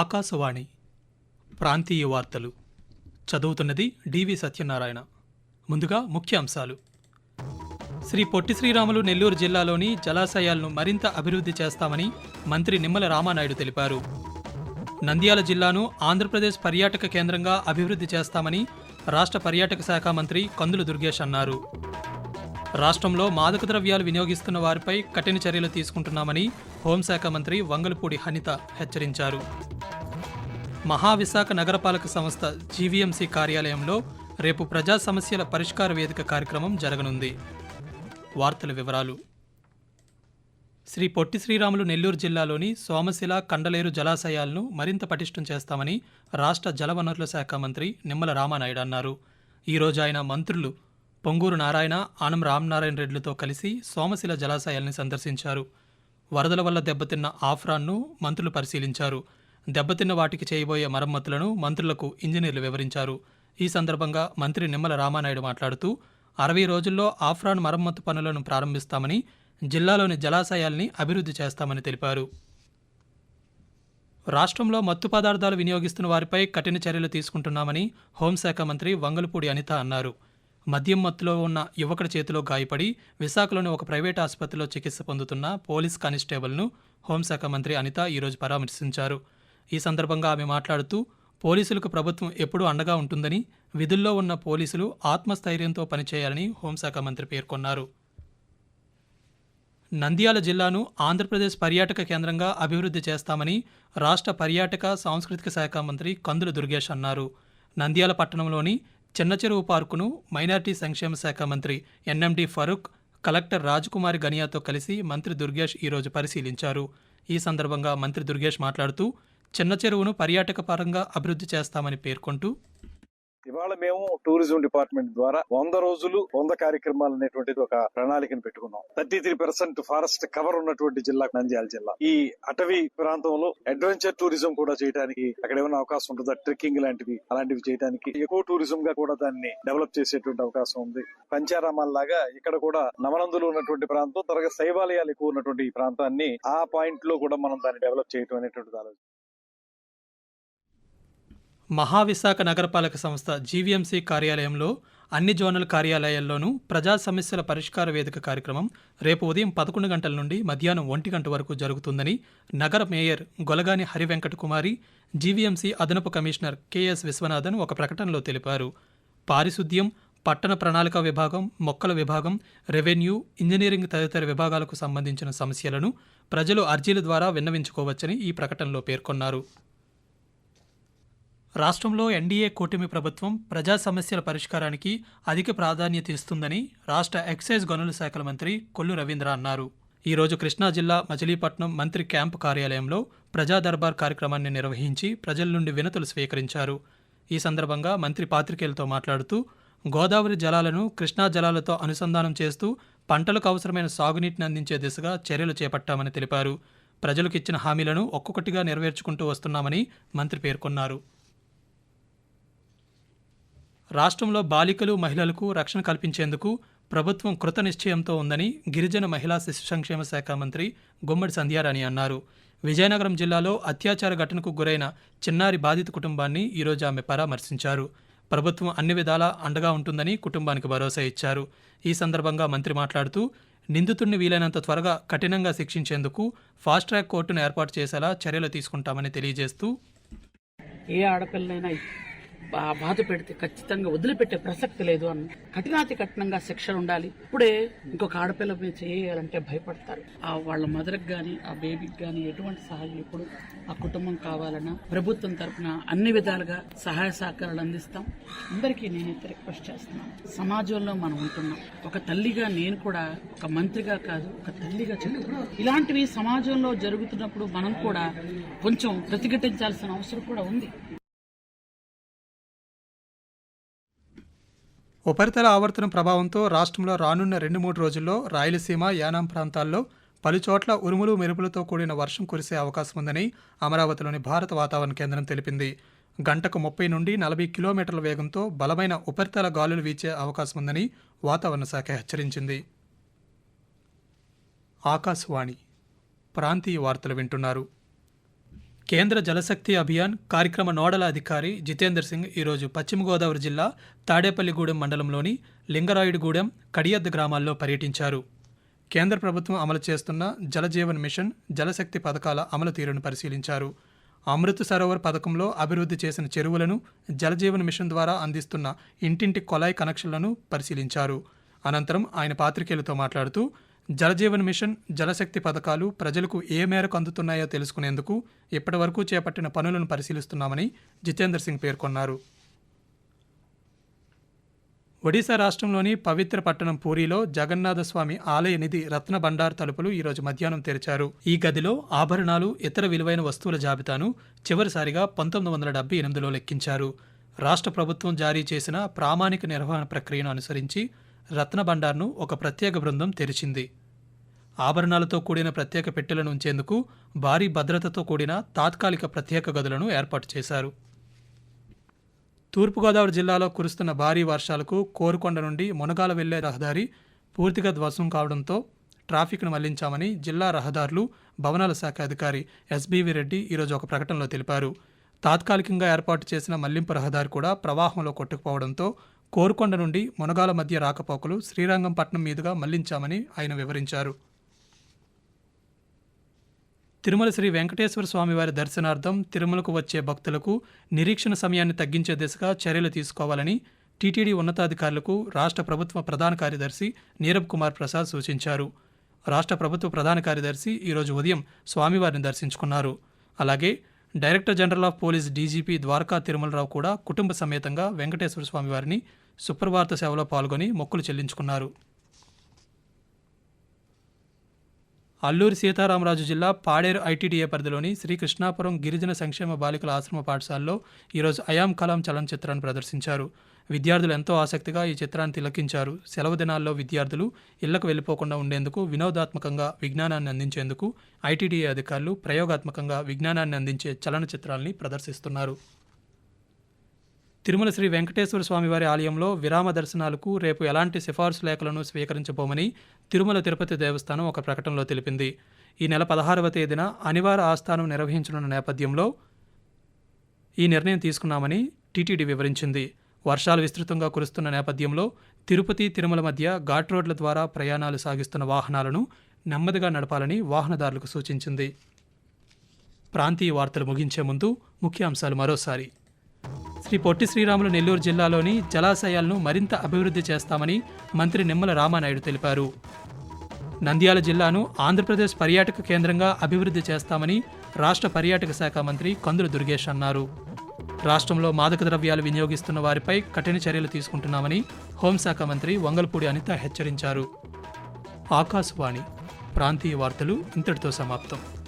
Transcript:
ఆకాశవాణి ప్రాంతీయ వార్తలు. చదువుతున్నది డివి సత్యనారాయణ. ముందుగా ముఖ్య అంశాలు శ్రీ పొట్టి శ్రీరాములు నెల్లూరు జిల్లాలోని జలాశయాలను మరింత అభివృద్ధి చేస్తామని మంత్రి నిమ్మల రామానాయుడు తెలిపారు. నంద్యాల జిల్లాను ఆంధ్రప్రదేశ్ పర్యాటక కేంద్రంగా అభివృద్ధి చేస్తామని రాష్ట్ర పర్యాటక శాఖ మంత్రి కందులు దుర్గేష్ అన్నారు. రాష్ట్రంలో మాదక ద్రవ్యాలు వినియోగిస్తున్న వారిపై కఠిన చర్యలు తీసుకుంటున్నామని హోంశాఖ మంత్రి వంగలపూడి హనిత హెచ్చరించారు. మహావిశాఖ నగరపాలక సంస్థ జీవీఎంసీ కార్యాలయంలో రేపు ప్రజా సమస్యల పరిష్కార వేదిక కార్యక్రమం జరగనుంది. వార్తల వివరాలు. శ్రీ పొట్టి శ్రీరాములు నెల్లూరు జిల్లాలోని సోమశిల కండలేరు జలాశయాలను మరింత పటిష్టం చేస్తామని రాష్ట్ర జలవనరుల శాఖ మంత్రి నిమ్మల రామానాయుడు అన్నారు. ఈరోజు ఆయన మంత్రులు పొంగూరు నారాయణ ఆనం రామనారాయణ రెడ్డిలతో కలిసి సోమశిల జలాశయాల్ని సందర్శించారు. వరదల వల్ల దెబ్బతిన్న ఆఫ్రాన్ను మంత్రులు పరిశీలించారు. దెబ్బతిన్న వాటికి చేయబోయే మరమ్మతులను మంత్రులకు ఇంజనీర్లు వివరించారు. ఈ సందర్భంగా మంత్రి నిమ్మల రామానాయుడు మాట్లాడుతూ అరవై రోజుల్లో ఆఫ్రాన్ మరమ్మతు పనులను ప్రారంభిస్తామని జిల్లాలోని జలాశయాల్ని అభివృద్ధి చేస్తామని తెలిపారు. రాష్ట్రంలో మత్తు పదార్థాలు వినియోగిస్తున్న వారిపై కఠిన చర్యలు తీసుకుంటున్నామని హోంశాఖ మంత్రి వంగలపూడి అనిత అన్నారు. మద్యం మత్తులో ఉన్న యువకుడి చేతిలో గాయపడి విశాఖలోని ఒక ప్రైవేట్ ఆసుపత్రిలో చికిత్స పొందుతున్న పోలీస్ కానిస్టేబుల్ను హోంశాఖ మంత్రి అనిత ఈరోజు పరామర్శించారు. ఈ సందర్భంగా ఆమె మాట్లాడుతూ పోలీసులకు ప్రభుత్వం ఎప్పుడూ అండగా ఉంటుందని విధుల్లో ఉన్న పోలీసులు ఆత్మస్థైర్యంతో పనిచేయాలని హోంశాఖ మంత్రి పేర్కొన్నారు. నంద్యాల జిల్లాను ఆంధ్రప్రదేశ్ పర్యాటక కేంద్రంగా అభివృద్ధి చేస్తామని రాష్ట్ర పర్యాటక సాంస్కృతిక శాఖ మంత్రి కందుల దుర్గేష్ అన్నారు. నంద్యాల పట్టణంలోని చిన్న చెరువు పార్కును మైనార్టీ సంక్షేమ శాఖ మంత్రి ఎన్ఎండి ఫరూక్ కలెక్టర్ రాజకుమారి గనియాతో కలిసి మంత్రి దుర్గేష్ ఈరోజు పరిశీలించారు. ఈ సందర్భంగా మంత్రి దుర్గేష్ మాట్లాడుతూ చిన్న చెరువును పర్యాటక పరంగా అభివృద్ధి చేస్తామని పేర్కొంటూ ఇవాళ మేము టూరిజం డిపార్ట్మెంట్ ద్వారా వంద రోజులు వంద కార్యక్రమాలు అనేటువంటిది ఒక ప్రణాళికను పెట్టుకున్నాం. Thirty three percent forest cover ఉన్నటువంటి జిల్లా నంద్యాల జిల్లా. ఈ అటవీ ప్రాంతంలో అడ్వెంచర్ టూరిజం కూడా చేయడానికి అక్కడ ఏమైనా అవకాశం ఉంటుందా? ట్రెక్కింగ్ లాంటివి అలాంటివి చేయడానికి ఎక్కువ టూరిజం గా కూడా దాన్ని డెవలప్ చేసేటువంటి అవకాశం ఉంది. పంచారామాల్లాగా ఇక్కడ కూడా నవనందులు ఉన్నటువంటి ప్రాంతం త్వరగా శైవాలయాలు ఎక్కువ ఉన్నటువంటి ఈ ప్రాంతాన్ని ఆ పాయింట్లో కూడా మనం దాన్ని డెవలప్ చేయడం అనేటువంటిది ఆలోచన. మహావిశాఖ నగరపాలక సంస్థ జీవీఎంసీ కార్యాలయంలో అన్ని జోనల్ కార్యాలయాల్లోనూ ప్రజా సమస్యల పరిష్కార వేదిక కార్యక్రమం రేపు ఉదయం పదకొండు గంటల నుండి మధ్యాహ్నం ఒంటి గంట వరకు జరుగుతుందని నగర మేయర్ గొలగాని హరివెంకట కుమారి జీవీఎంసీ అదనపు కమిషనర్ కెఎస్ విశ్వనాథన్ ఒక ప్రకటనలో తెలిపారు. పారిశుద్ధ్యం పట్టణ ప్రణాళిక విభాగం మొక్కల విభాగం రెవెన్యూ ఇంజనీరింగ్ తదితర విభాగాలకు సంబంధించిన సమస్యలను ప్రజలు అర్జీల ద్వారా విన్నవించుకోవచ్చని ఈ ప్రకటనలో పేర్కొన్నారు. రాష్ట్రంలో ఎన్డీఏ కూటమి ప్రభుత్వం ప్రజా సమస్యల పరిష్కారానికి అధిక ప్రాధాన్యత ఇస్తుందని రాష్ట్ర ఎక్సైజ్ గనుల శాఖల మంత్రి కొల్లు రవీంద్ర అన్నారు. ఈరోజు కృష్ణా జిల్లా మచిలీపట్నం మంత్రి క్యాంపు కార్యాలయంలో ప్రజా దర్బార్ కార్యక్రమాన్ని నిర్వహించి ప్రజల నుండి వినతులు స్వీకరించారు. ఈ సందర్భంగా మంత్రి పాత్రికేయులతో మాట్లాడుతూ గోదావరి జలాలను కృష్ణా జలాలతో అనుసంధానం చేస్తూ పంటలకు అవసరమైన సాగునీటిని అందించే దిశగా చర్యలు చేపట్టామని తెలిపారు. ప్రజలకు ఇచ్చిన హామీలను ఒక్కొక్కటిగా నెరవేర్చుకుంటూ వస్తున్నామని మంత్రి పేర్కొన్నారు. రాష్ట్రంలో బాలికలు మహిళలకు రక్షణ కల్పించేందుకు ప్రభుత్వం కృత నిశ్చయంతో ఉందని గిరిజన మహిళా శిశు సంక్షేమ శాఖ మంత్రి గుమ్మడి సంధ్యారాణి అన్నారు. విజయనగరం జిల్లాలో అత్యాచార ఘటనకు గురైన చిన్నారి బాధిత కుటుంబాన్ని ఈరోజు ఆమె పరామర్శించారు. ప్రభుత్వం అన్ని విధాలా అండగా ఉంటుందని కుటుంబానికి భరోసా ఇచ్చారు. ఈ సందర్భంగా మంత్రి మాట్లాడుతూ నిందితుడిని వీలైనంత త్వరగా కఠినంగా శిక్షించేందుకు ఫాస్ట్ ట్రాక్ కోర్టును ఏర్పాటు చేసేలా చర్యలు తీసుకుంటామని తెలియజేస్తూ ఏ ఆడపిల్లైనా బాధ పెడితే ఖచ్చితంగా వదిలిపెట్టే ప్రసక్తి లేదు అన్న కఠినాతి కఠినంగా శిక్షలు ఉండాలి. ఇప్పుడే ఇంకొక ఆడపిల్ల మీద చేయాలంటే భయపడతారు. ఆ వాళ్ళ మదర్కి కానీ ఆ బేబీకి కానీ ఎటువంటి సహాయం ఇప్పుడు ఆ కుటుంబం కావాలన్నా ప్రభుత్వం తరఫున అన్ని విధాలుగా సహాయ సహకారాలు అందిస్తాం. అందరికీ నేనైతే రిక్వెస్ట్ చేస్తున్నాను. సమాజంలో మనం ఉంటున్నాం. ఒక తల్లిగా నేను కూడా ఒక మంత్రిగా కాదు ఒక తల్లిగా చెప్తున్నాను. ఇలాంటివి సమాజంలో జరుగుతున్నప్పుడు మనం కూడా కొంచెం ప్రతిఘటించాల్సిన అవసరం కూడా ఉంది. ఉపరితల ఆవర్తనం ప్రభావంతో రాష్ట్రంలో రానున్న రెండు మూడు రోజుల్లో రాయలసీమ యానాం ప్రాంతాల్లో పలుచోట్ల ఉరుములు మెరుపులతో కూడిన వర్షం కురిసే అవకాశం ఉందని అమరావతిలోని భారత వాతావరణ కేంద్రం తెలిపింది. గంటకు ముప్పై నుండి నలభై కిలోమీటర్ల వేగంతో బలమైన ఉపరితల గాలులు వీచే అవకాశం ఉందని వాతావరణ శాఖ హెచ్చరించింది. ఆకాశవాణి ప్రాంతీయ వార్తలు వింటున్నారు. కేంద్ర జలశక్తి అభియాన్ కార్యక్రమ నోడల్ అధికారి జితేందర్ సింగ్ ఈరోజు పశ్చిమ గోదావరి జిల్లా తాడేపల్లిగూడెం మండలంలోని లింగరాయుడుగూడెం కడియద్ద గ్రామాల్లో పర్యటించారు. కేంద్ర ప్రభుత్వం అమలు చేస్తున్న జలజీవన్ మిషన్ జలశక్తి పథకాల అమలు తీరును పరిశీలించారు. అమృత్ సరోవర్ పథకంలో అభివృద్ధి చేసిన చెరువులను జలజీవన్ మిషన్ ద్వారా అందిస్తున్న ఇంటింటి కొలాయి కనెక్షన్లను పరిశీలించారు. అనంతరం ఆయన పాత్రికేయులతో మాట్లాడుతూ జలజీవన్ మిషన్ జలశక్తి పథకాలు ప్రజలకు ఏ మేరకు అందుతున్నాయో తెలుసుకునేందుకు ఇప్పటివరకు చేపట్టిన పనులను పరిశీలిస్తున్నామని జితేందర్ సింగ్ పేర్కొన్నారు. ఒడిశా రాష్ట్రంలోని పవిత్ర పట్టణం పూరిలో జగన్నాథస్వామి ఆలయ నిధి రత్న భండార్ తలుపులు ఈరోజు మధ్యాహ్నం తెరిచారు. ఈ గదిలో ఆభరణాలు ఇతర విలువైన వస్తువుల జాబితాను చివరిసారిగా పంతొమ్మిది వందల డెబ్బై ఎనిమిదిలో లెక్కించారు. రాష్ట్ర ప్రభుత్వం జారీ చేసిన ప్రామాణిక నిర్వహణ ప్రక్రియను అనుసరించి రత్నభండార్ను ఒక ప్రత్యేక బృందం తెరిచింది. ఆభరణాలతో కూడిన ప్రత్యేక పెట్టెలను ఉంచేందుకు భారీ భద్రతతో కూడిన తాత్కాలిక ప్రత్యేక గదులను ఏర్పాటు చేశారు. తూర్పుగోదావరి జిల్లాలో కురుస్తున్న భారీ వర్షాలకు కోరుకొండ నుండి మునగాల వెళ్ళే రహదారి పూర్తిగా ధ్వసం కావడంతో ట్రాఫిక్ను మళ్ళించామని జిల్లా రహదారులు భవనాల శాఖ అధికారి ఎస్బీవి రెడ్డి ఈరోజు ఒక ప్రకటనలో తెలిపారు. తాత్కాలికంగా ఏర్పాటు చేసిన మళ్ళింపు రహదారి కూడా ప్రవాహంలో కొట్టుకుపోవడంతో కోరుకొండ నుండి మునగాల మధ్య రాకపోకలు శ్రీరంగంపట్నం మీదుగా మళ్ళించామని ఆయన వివరించారు. తిరుమల శ్రీ వెంకటేశ్వర స్వామివారి దర్శనార్థం తిరుమలకు వచ్చే భక్తులకు నిరీక్షణ సమయాన్ని తగ్గించే దిశగా చర్యలు తీసుకోవాలని టీటీడీ ఉన్నతాధికారులకు రాష్ట్ర ప్రభుత్వ ప్రధాన కార్యదర్శి నీరబ్ కుమార్ ప్రసాద్ సూచించారు. రాష్ట్ర ప్రభుత్వ ప్రధాన కార్యదర్శి ఈరోజు ఉదయం స్వామివారిని దర్శించుకున్నారు. అలాగే director general of police DGP Dwaraka Tirumalarao కూడా కుటుంబ సమేతంగా వెంకటేశ్వర స్వామి వారిని సుప్రభాత సేవలో పాల్గొని మొక్కులు చెల్లించుకున్నారు. అల్లూరి సీతారామరాజు జిల్లా పాడేరు ఐటీడీఏ పరిధిలోని శ్రీకృష్ణాపురం గిరిజన సంక్షేమ బాలికల ఆశ్రమ పాఠశాలలో ఈరోజు అయాం కలాం చలనచిత్రాన్ని ప్రదర్శించారు. విద్యార్థులు ఎంతో ఆసక్తిగా ఈ చిత్రాన్ని తిలకించారు. సెలవు దినాల్లో విద్యార్థులు ఇళ్ళకు వెళ్ళిపోకుండా ఉండేందుకు వినోదాత్మకంగా విజ్ఞానాన్ని అందించేందుకు ఐటీడీఏ అధికారులు ప్రయోగాత్మకంగా విజ్ఞానాన్ని అందించే చలనచిత్రాల్ని ప్రదర్శిస్తున్నారు. తిరుమల శ్రీ వెంకటేశ్వర స్వామివారి ఆలయంలో విరామ దర్శనాలకు రేపు ఎలాంటి సిఫార్సు లేఖలను స్వీకరించబోమని తిరుమల తిరుపతి దేవస్థానం ఒక ప్రకటనలో తెలిపింది. ఈ నెల పదహారవ తేదీన అనివార్య ఆస్థానం నిర్వహించనున్న నేపథ్యంలో ఈ నిర్ణయం తీసుకున్నామని టీటీడీ వివరించింది. వర్షాలు విస్తృతంగా కురుస్తున్న నేపథ్యంలో తిరుపతి తిరుమల మధ్య ఘాట్ రోడ్ల ద్వారా ప్రయాణాలు సాగిస్తున్న వాహనాలను నెమ్మదిగా నడపాలని వాహనదారులకు సూచించింది. ప్రాంతీయ వార్తలు ముగించే ముందు ముఖ్యాంశాలు మరోసారి. శ్రీ పొట్టి శ్రీరాములు నెల్లూరు జిల్లాలోని జలాశయాలను మరింత అభివృద్ధి చేస్తామని మంత్రి నిమ్మల రామానాయుడు తెలిపారు. నంద్యాల జిల్లాను ఆంధ్రప్రదేశ్ పర్యాటక కేంద్రంగా అభివృద్ధి చేస్తామని రాష్ట్ర పర్యాటక శాఖ మంత్రి కందుల దుర్గేష్ అన్నారు. రాష్ట్రంలో మాదక ద్రవ్యాలు వినియోగిస్తున్న వారిపై కఠిన చర్యలు తీసుకుంటున్నామని హోంశాఖ మంత్రి వంగల్పూడి అనిత హెచ్చరించారు. ఆకాశవాణి ప్రాంతీయ వార్తలు ఇంతటితో సమాప్తం.